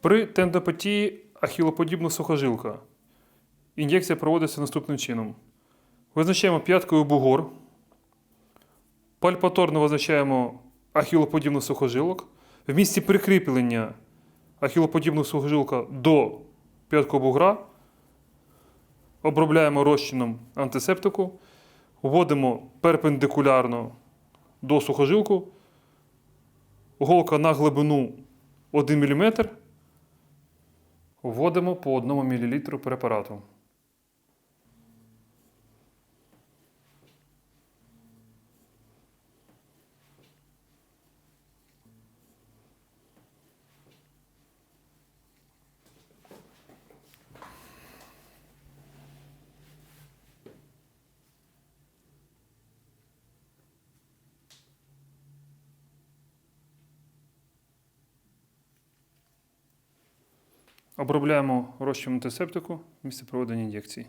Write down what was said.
При тендопатії ахілоподібна сухожилка. Ін'єкція проводиться наступним чином. Визначаємо п'яткою бугор. Пальпаторно визначаємо ахілоподібну сухожилок. В місці прикріплення ахілоподібного сухожилка до п'яткого бугра обробляємо розчином антисептику, вводимо перпендикулярно до сухожилку, голка на глибину 1 мм, вводимо по 1 мл препарату. Обробляємо розчином антисептику в місце проведення ін'єкції.